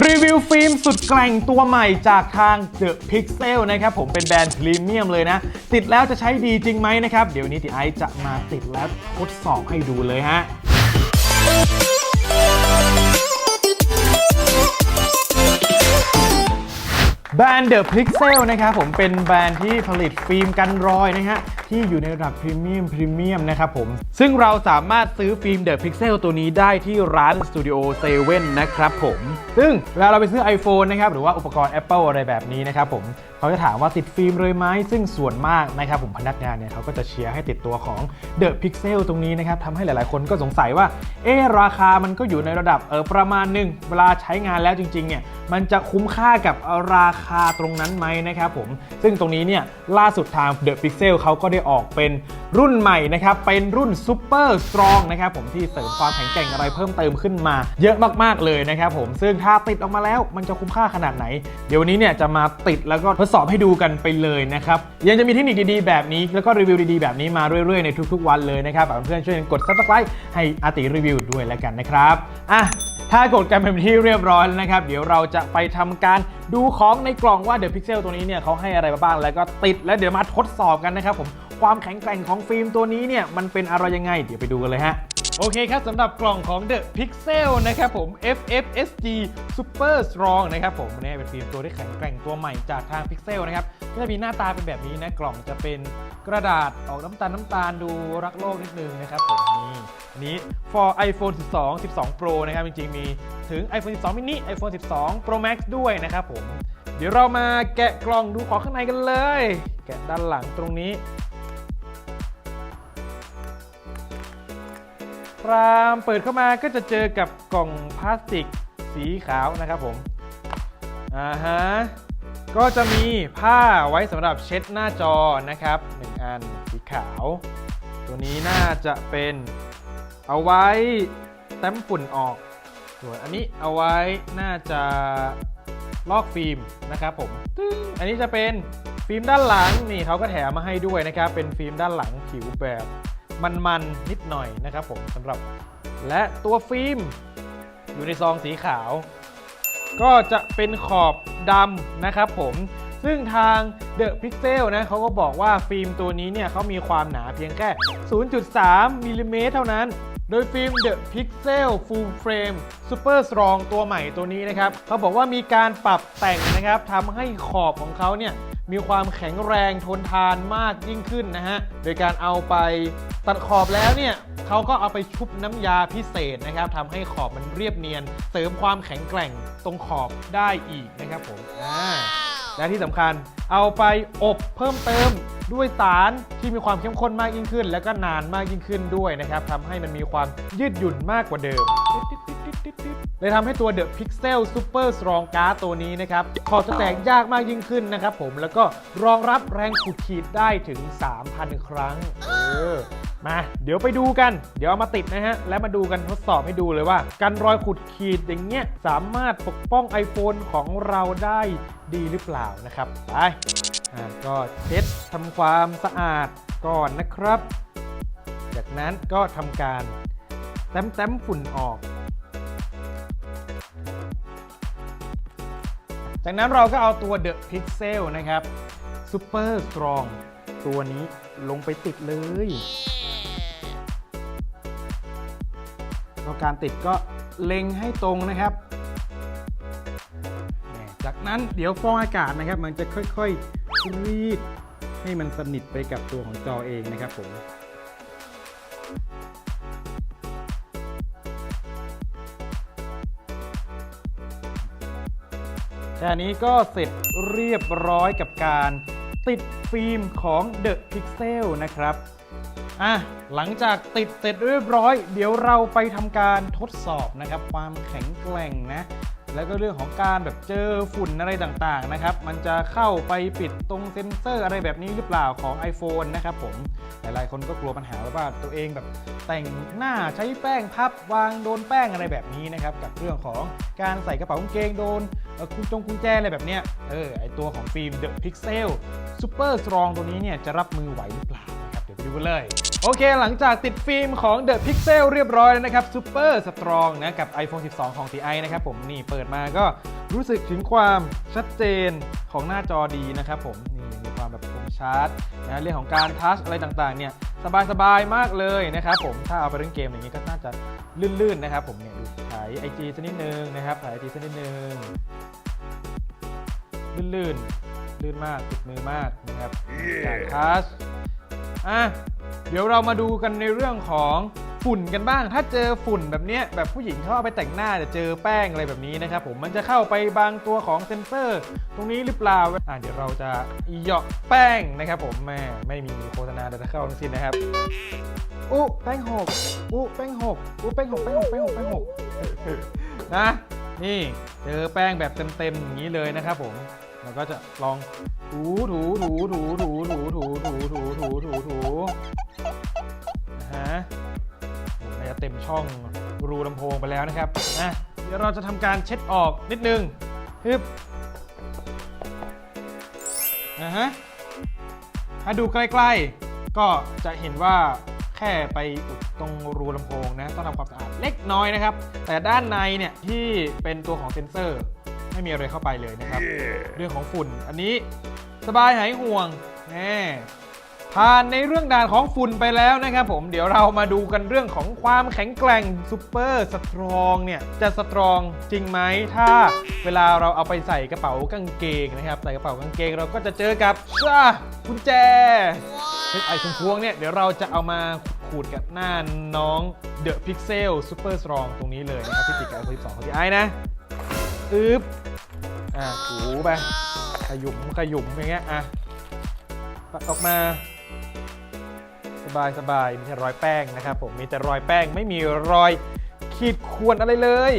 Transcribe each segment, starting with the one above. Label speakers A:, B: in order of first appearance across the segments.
A: รีวิวฟิล์มสุดแกร่งตัวใหม่จากทาง The Pixel นะครับผมเป็นแบรนด์พรีเมียมเลยนะ ติดแล้วจะใช้ดีจริงไหมนะครับ เดี๋ยวนี้ติไอจะมาติดแล้วทดสอบให้ดูเลยฮะแบรนด์ The Pixel นะครับผมเป็นแบรนด์ที่ผลิตฟิล์มกันรอยนะฮะ ที่อยู่ในระดับพรีเมียมพรีเมียมนะครับผม ซึ่งเราสามารถซื้อฟิล์ม The Pixel ตัวนี้ได้ที่ร้าน Studio 7นะครับผม ซึ่งเวลาเราไปซื้อ iPhone นะครับ หรือว่าอุปกรณ์ Apple อะไรแบบนี้นะครับผมเขาจะถามว่าติดฟิล์มเลยไหมซึ่งส่วนมากนะครับผมพนักงานเนี่ยเขาก็จะเชียร์ให้ติดตัวของ The Pixel ตรงนี้นะครับทำให้หลายๆ คนก็สงสัยว่า เอ๊ะราคามันก็อยู่ในระดับเออประมาณหนึ่งเวลาใช้งานแล้วจริง ๆ เนี่ยมันจะคุ้มค่ากับราคาตรงนั้นไหมนะครับผม ซึ่งตรงนี้เนี่ยล่าสุดทาง The Pixel เขาก็ได้ออกเป็นรุ่นใหม่นะครับ เป็นรุ่น Super Strong นะครับผมที่เสริมความแข็งแกร่งอะไรเพิ่มเติมขึ้นมา เยอะมากๆเลยนะครับผมซึ่งถ้าติดออกมาแล้วมันจะคุ้มค่าขนาดไหน เดี๋ยววันนี้เนี่ยจะมาติดแล้วก็ทดสอบให้ดูกันไปเลยนะครับ ยังจะมีเทคนิคดีๆแบบนี้แล้วก็รีวิวดีๆแบบนี้มาเรื่อยๆในทุกๆ วันเลยนะครับฝากเพื่อนๆช่วยกด subscribe ให้อาติรีวิวด้วยแล้วกันนะครับอะ ถ้ากดกันเป็นที่เรียบร้อยแล้วนะครับ เดี๋ยวเราจะไปทำการดูของในกล่องว่า The Pixel ตัวนี้เนี่ยเขาให้อะไรมาบ้างแล้วก็ติดแล้วเดี๋ยวมาทดสอบกันนะครับผมความแข็งแกร่งของฟิล์มตัวนี้เนี่ยมันเป็นอะไรยังไง เดี๋ยวไปดูกันเลยฮะโอเคครับสำหรับกล่องของ The Pixel นะครับผม FFSG Super Strong นะครับผมเนี่ยเป็นฟิล์มตัวที่แข็งแกร่งตัวใหม่จากทาง Pixel นะครับก็จะมีหน้าตาเป็นแบบนี้นะกล่องจะเป็น กระดาษออกน้ำตาลน้ำตาลดูรักโลกนิดนึงนะครับผมนี่อันนี้ for iPhone 12 12 Pro นะครับจริงๆ มีถึง iPhone 12 mini iPhone 12 Pro Max ด้วยนะครับผม เดี๋ยวเรามาแกะกล่องดูของข้างในกันเลย แกะด้านหลังตรงนี้พรามเปิดเข้ามาก็จะเจอกับกล่องพลาสติกสีขาวนะครับผมอ่าฮะก็จะมีผ้าไว้สำหรับเช็ดหน้าจอนะครับ 1 อันสีขาว ตัวนี้น่าจะเป็นเอาไว้แต้มฝุ่นออก ส่วนอันนี้เอาไว้น่าจะลอกฟิล์มนะครับผม อันนี้จะเป็นฟิล์มด้านหลังนี่เขาก็แถมมาให้ด้วยนะครับ เป็นฟิล์มด้านหลังผิวแบบมันๆนิดหน่อยนะครับผมสำหรับ และตัวฟิล์มอยู่ในซองสีขาว ก็จะเป็นขอบดำนะครับผม ซึ่งทาง The Pixel นะเขาก็บอกว่าฟิล์มตัวนี้เนี่ยเขามีความหนาเพียงแค่ 0.3 มิลลิเมตรเท่านั้น โดยฟิล์ม The Pixel Full Frame Super Strong ตัวใหม่ตัวนี้นะครับเขาบอกว่ามีการปรับแต่งนะครับทำให้ขอบของเขาเนี่ยมีความแข็งแรงทนทานมากยิ่งขึ้นนะฮะ โดยการเอาไปตัดขอบแล้วเนี่ยเขาก็เอาไปชุบน้ำยาพิเศษนะครับทำให้ขอบมันเรียบเนียน เสริมความแข็งแกร่งตรงขอบได้อีกนะครับผมอ่า และที่สำคัญเอาไปอบเพิ่มเติมด้วยสารที่มีความเข้มข้นมากยิ่งขึ้น และก็นานมากยิ่งขึ้นด้วยนะครับทำให้มันมีความยืดหยุ่นมากกว่าเดิม เลยทำให้ตัว The Pixel Super Strong Card ตัวนี้นะครับขอบจะแตกยากมากยิ่งขึ้นนะครับผมแล้วก็รองรับแรงขูดขีดได้ถึง 3,000 ครั้ง เออมาเดี๋ยวไปดูกัน เดี๋ยวเอามาติดนะฮะ และมาดูกันทดสอบให้ดูเลยว่า กันรอยขุดขีดอย่างเงี้ยสามารถปกป้อง iPhone ของเราได้ดีหรือเปล่านะครับ ไปอ่าก็เช็ดทำความสะอาดก่อนนะครับ จากนั้นก็ทำการแต้มแต้มๆฝุ่นออก จากนั้นเราก็เอาตัว The Pixel นะครับ Super Strong ตัวนี้ลงไปติดเลยแล้วการติดก็เล็งให้ตรงนะครับ จากนั้นเดี๋ยวฟองอากาศนะครับ มันจะค่อยๆรีดให้มันสนิทไปกับตัวของจอเองนะครับผม แค่นี้ก็เสร็จเรียบร้อยกับการติดฟิล์มของ The Pixel นะครับอะหลังจากติดเสร็จเรียบร้อย เดี๋ยวเราไปทำการทดสอบนะครับ ความแข็งแกร่งนะ แล้วก็เรื่องของการแบบเจอฝุ่นอะไรต่างๆนะครับ มันจะเข้าไปปิดตรงเซ็นเซอร์อะไรแบบนี้หรือเปล่าของ iPhone นะครับผม หลายๆคนก็กลัวปัญหาว่าตัวเองแบบแต่งหน้าใช้แป้งพับวางโดนแป้งอะไรแบบนี้นะครับกับเรื่องของการใส่กระเป๋ากางเกงโดนกุญจงกุญแจอะไรแบบเนี้ยเออไอตัวของฟิล์ม The Pixel Super Strong ตัวนี้เนี่ยจะรับมือไหวหรือเปล่านะครับเดี๋ยวไปดูกันเลย โอเค หลังจากติดฟิล์มของ The Pixel เรียบร้อยแล้วนะครับ Super Strong นะ กับ iPhone 12 ของ TI นะครับผม นี่เปิดมาก็รู้สึกถึงความชัดเจนของหน้าจอดีนะครับผม นี่มีความแบบคมชัดนะเรื่องของการทัชอะไรต่างๆ เนี่ยสบายๆ มากเลยนะครับผม ถ้าเอาไปเล่นเกมอย่างนี้ก็น่าจะลื่นๆ นะครับผม เนี่ยดูถ่าย IG สักนิดนึงนะครับ ถ่าย IG สักนิดนึง ลื่นๆ ลื่นมากติดมือมากนะครับ การทัชอะ เดี๋ยวเรามาดูกันในเรื่องของฝุ่นกันบ้าง ถ้าเจอฝุ่นแบบนี้แบบผู้หญิงเขาเอาไปแต่งหน้าจะเจอแป้งอะไรแบบนี้นะครับผมมันจะเข้าไปบางตัวของเซนเซอร์ ตรงนี้หรือเปล่าอะเดี๋ยวเราจะเหยาะแป้งนะครับผมแม่ไม่มีโฆษณาใดๆเข้าทั้งสิ้นนะครับอู้แป้งหกอู้แป้งหกอู้แป้งหกแป้งหกแป้งหกแป้งหกนะนี่เจอแป้งแบบเต็มๆอย่างนี้เลยนะครับผม เราก็จะลองถูถูถูถูถูถูถูถูถูถูถูถูนะฮะโอ้น่าจะเต็มช่องรูลำโพงไปแล้วนะครับนะเดี๋ยวเราจะทำการเช็ดออกนิดนึงฮึบนะฮะถ้าดูใกล้ๆ ก็จะเห็นว่าแค่ไปอุดตรงรูลำโพงนะต้องทำความสะอาดเล็กน้อยนะครับ แต่ด้านในเนี่ยที่เป็นตัวของเซนเซอร์ ไม่มีอะไรเข้าไปเลยนะครับ เรื่องของฝุ่นอันนี้สบายหายห่วงแน่ผ่านในเรื่องด่านของฝุ่นไปแล้วนะครับผมเดี๋ยวเรามาดูกันเรื่องของความแข็งแกร่งซูเปอร์สตรองเนี่ยจะสตรองจริงไหมถ้าเวลาเราเอาไปใส่กระเป๋ากางเกงนะครับใส่กระเป๋ากางเกงเราก็จะเจอกับช่ากุญแจไอ้พวงๆเนี่ยเดี๋ยวเราจะเอามาขูดกับหน้าน้อง The Pixel Super Strong ตรงนี้เลยนะครับที่ติดกับ iPhone 12ของที่ไอ้นะ อึ๊บอะถูไปขยุมขยุมอย่างเงี้ยอะปัดออกมา สบายสบายมีแต่รอยแป้งนะครับผมมีแต่รอยแป้งไม่มีรอยขีดข่วนอะไรเลย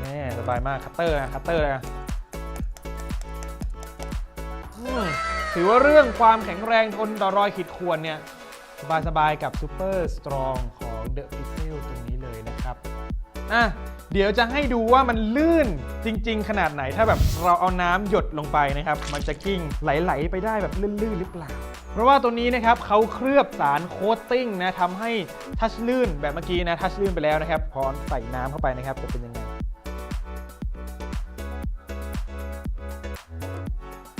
A: แน่สบายมากคัตเตอร์นะคัตเตอร์นะอืมถือว่าเรื่องความแข็งแรงทนต่อรอยขีดข่วนเนี่ย สบายๆกับ Super Strong ของ The Pixel ตรงนี้เลยนะครับ อะเดี๋ยวจะให้ดูว่ามันลื่นจริง ๆ ขนาดไหนถ้าแบบเราเอาน้ำหยดลงไปนะครับ มันจะกิ้งไหล ๆ ไปได้แบบลื่น ๆ หรือเปล่า เพราะว่าตัวนี้นะครับเขาเคลือบสารโคตติ้งนะทำให้ทัชลื่นแบบเมื่อกี้นะทัชลื่นไปแล้วนะครับ พอใส่น้ำเข้าไปนะครับจะเป็นยังไง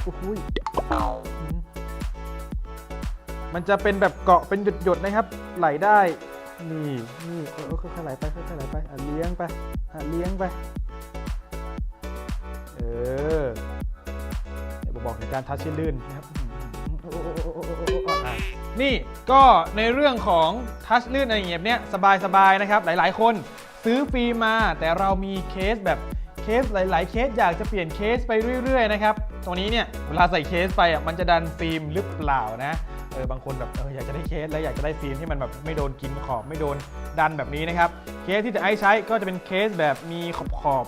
A: โอ้โหมันจะเป็นแบบเกาะเป็นหยดๆนะครับไหลได้ นี่นี่เออเออค่อยๆไหลไปค่อยๆไหลไปอะเลี้ยงไปอะเลี้ยงไป เออเดี๋ยวบอกถึงการทัชที่ลื่นนะครับนี่ก็ในเรื่องของทัชลื่นอะไรอย่างเงี้ยเนี้ยสบายๆนะครับ หลายๆ คนซื้อฟรีมา แต่เรามีเคสแบบเคสหลาย ๆ เคสอยากจะเปลี่ยนเคสไปเรื่อย ๆ นะครับ ตรงนี้เนี่ยเวลาใส่เคสไปอะมันจะดันฟิล์มหรือเปล่านะ เออบางคนแบบเอออยากจะได้เคสแล้วอยากจะได้ฟิล์มที่มันแบบไม่โดนกินขอบไม่โดนดันแบบนี้นะครับ เคสที่จะไอซ์ใช้ก็จะเป็นเคสแบบมีขอบขอบ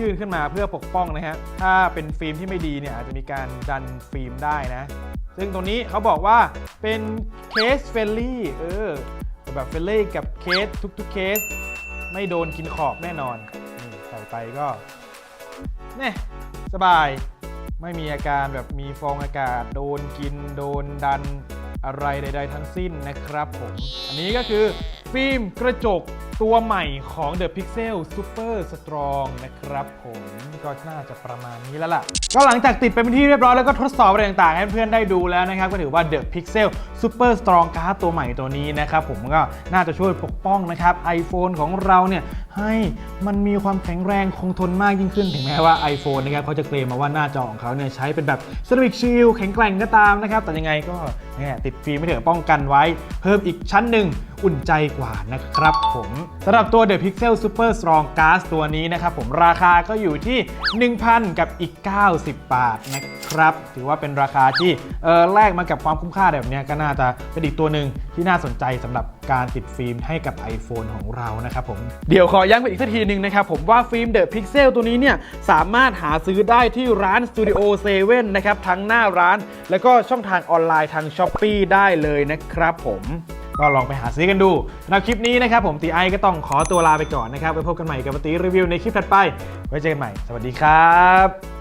A: ยื่นขึ้นมาเพื่อปกป้องนะฮะ ถ้าเป็นฟิล์มที่ไม่ดีเนี่ยอาจจะมีการดันฟิล์มได้นะ ซึ่งตรงนี้เขาบอกว่าเป็นเคสเฟลลี่เออแบบเฟลลี่กับเคสทุกๆเคส ไม่โดนกินขอบแน่นอนนี่ใส่ไปก็เนี่ยสบายไม่มีอาการแบบมีฟองอากาศ โดนกินโดนดัน อะไรใด ๆ ทั้งสิ้นนะครับผม อันนี้ก็คือ ฟิล์มกระจกตัวใหม่ของ The Pixel Super Strong นะครับผมก็น่าจะประมาณนี้แล้วล่ะ ก็หลังจากติดไปเป็นที่เรียบร้อยแล้วก็ทดสอบอะไรต่างๆ ให้เพื่อนได้ดูแล้วนะครับ ก็ถือว่า The Pixel Super Strong Card ตัวใหม่ตัวนี้นะครับผมก็น่าจะช่วยปกป้องนะครับ iPhone ของเราเนี่ยให้มันมีความแข็งแรงคงทนมากยิ่งขึ้น ถึงแม้ว่า iPhone นะครับเขาจะเคลมมาว่าหน้าจอของเขาเนี่ยใช้เป็นแบบ Ceramic Shield แข็งแกร่งก็ตามนะครับแต่ยังไงก็เนี่ยติดฟิล์มไม่เถอะป้องกันไว้ เพิ่มอีกชั้นหนึ่ง อุ่นใจกว่านะครับผมสำหรับตัว The Pixel Super Strong Gas ตัวนี้นะครับผมราคาก็อยู่ที่ 1,000 กับอีก 90 บาทนะครับถือว่าเป็นราคาที่เออแลกมากับความคุ้มค่าแบบนี้ก็น่าจะเป็นอีกตัวหนึ่งที่น่าสนใจสำหรับการติดฟิล์มให้กับ iPhone ของเรานะครับผมเดี๋ยวขอย้ำไปอีกสักทีหนึ่งนะครับผมว่าฟิล์ม The Pixel ตัวนี้เนี่ยสามารถหาซื้อได้ที่ร้าน Studio 7นะครับทั้งหน้าร้าน แล้วก็ช่องทางออนไลน์ทาง s h อ p e e ได้เลยนะครับผม ก็ลองไปหาซื้อกันดูสำหรับคลิปนี้นะครับผมตีไอก็ต้องขอตัวลาไปก่อนนะครับไว้พบกันใหม่กับตีรีวิวในคลิปถัดไป ไว้เจอกันใหม่ สวัสดีครับ